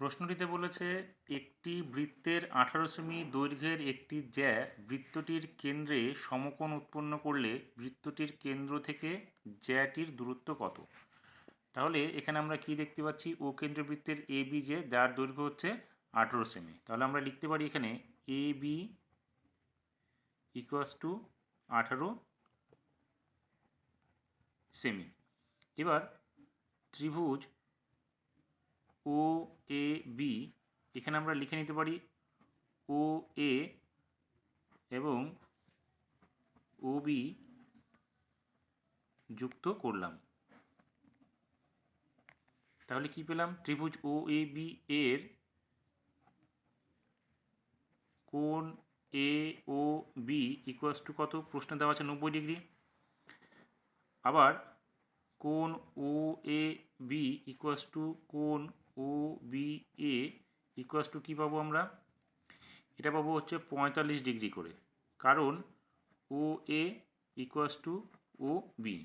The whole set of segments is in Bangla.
প্রশ্নটিতে বলেছে, একটি বৃত্তের আঠারো সেমি দৈর্ঘ্যের একটি জ্যা বৃত্তটির কেন্দ্রে সমকোণ উৎপন্ন করলে বৃত্তটির কেন্দ্র থেকে জ্যাটির দূরত্ব কত? তাহলে এখানে আমরা কি দেখতে পাচ্ছি? ও কেন্দ্র বৃত্তের এ বি জে যার দৈর্ঘ্য হচ্ছে আঠেরো সেমি। তাহলে আমরা লিখতে পারি এখানে এ বি ইকুয়াস টু আঠারো সেমি। এবার ত্রিভুজ ও এ বি এখানে আমরা লিখে নিতে পারি ও এ এবং ও বি যুক্ত করলাম। তাহলে কি পেলাম? ত্রিভুজ ও এ বি এর কোণ A O B equals to কত? প্রশ্ন দেওয়া আছে নব্বই ডিগ্রি। আবার কোণ O A B equals to কোণ O B A equals to কী পাবো আমরা? এটা পাবো হচ্ছে পঁয়তাল্লিশ ডিগ্রি করে। কারণ O A equals to O B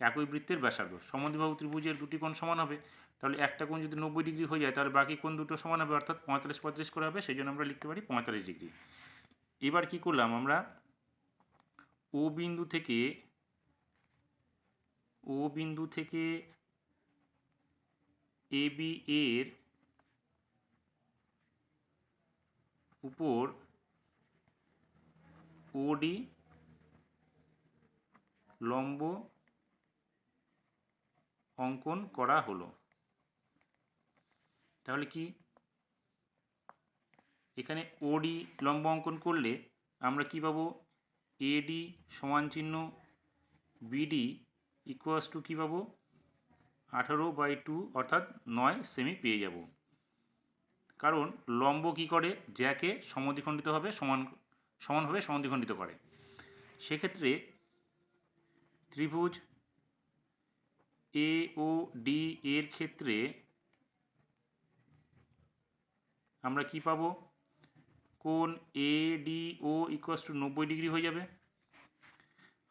একই বৃত্তের ব্যাসার্ধ। সমদ্বিবাহু ত্রিভুজের দুটি কোণ সমান হবে। তাহলে একটা কোণ যদি নব্বই ডিগ্রি হয়ে যায়, তাহলে বাকি কোণ দুটো সমান হবে। অর্থাৎ পঁয়তাল্লিশ পঁয়তাল্লিশ করে হবে, সেই জন্য আমরা লিখতে পারি পঁয়তাল্লিশ ডিগ্রি। এবার কি করলাম আমরা? ও বিন্দু থেকে, ও বিন্দু থেকে এ বি এর উপর ওডি লম্ব অঙ্কন করা হলো। তাহলে কি? এখানে ওডি লম্ব অঙ্কন করলে আমরা কি পাবো? এডি সমান চিহ্ন বিডি ইকুয়াস টু কী পাবো? আঠারো বাই টু অর্থাৎ নয় সেমি পেয়ে যাব। কারণ লম্ব কি করে? জ্যাকে সমদ্বিখণ্ডিত হবে, সমান সমানভাবে সমদ্বিখণ্ডিত করে। সেক্ষেত্রে ত্রিভুজ এ ও ডি এর ক্ষেত্রে আমরা কি পাবো? কোন A D O equals to নব্বই ডিগ্রি হয়ে যাবে।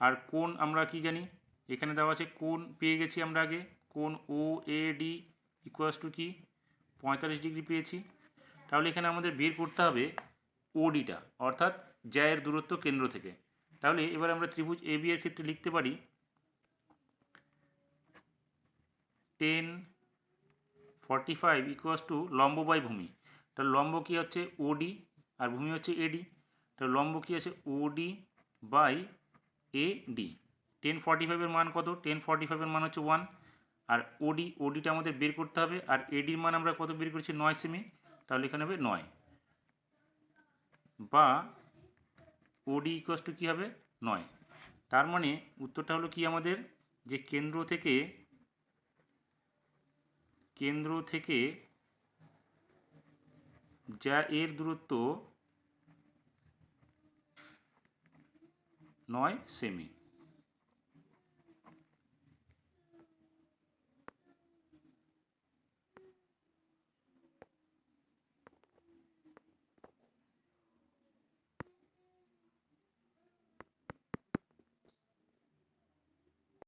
আর কোন আমরা কি জানি? এখানে দেওয়া আছে কোন পেয়ে গেছি আমরা আগে। কোন O A D equals to কি? পঁয়তাল্লিশ ডিগ্রি পেয়েছি। তাহলে এখানে আমাদের বের করতে হবে ওডিটা অর্থাৎ জ্যায়ের দূরত্ব কেন্দ্র থেকে। তাহলে এবার আমরা ত্রিভুজ এ বি এর ক্ষেত্রে লিখতে পারি tan forty five equals to লম্ব বাই ভূমি। তাহলে লম্ব কী হচ্ছে? ওডি আর ভূমি হচ্ছে এডি তাহলে লম্ব কী আছে? OD by A D tan forty ফাইভের মান কত? টেন ফর্টি ফাইভের মান হচ্ছে ওয়ান আর ওডি ওডিটা আমাদের বের করতে হবে, আর এডির মান আমরা কত বের করছি? নয় সেমি। তাহলে এখানে হবে নয়। বা ওডি ইকুয়াস টু কী হবে? নয়। তার মানে উত্তরটা হলো কি আমাদের? যে কেন্দ্র থেকে কেন্দ্র থেকে যা এর দূরত্ব নয় সেমি।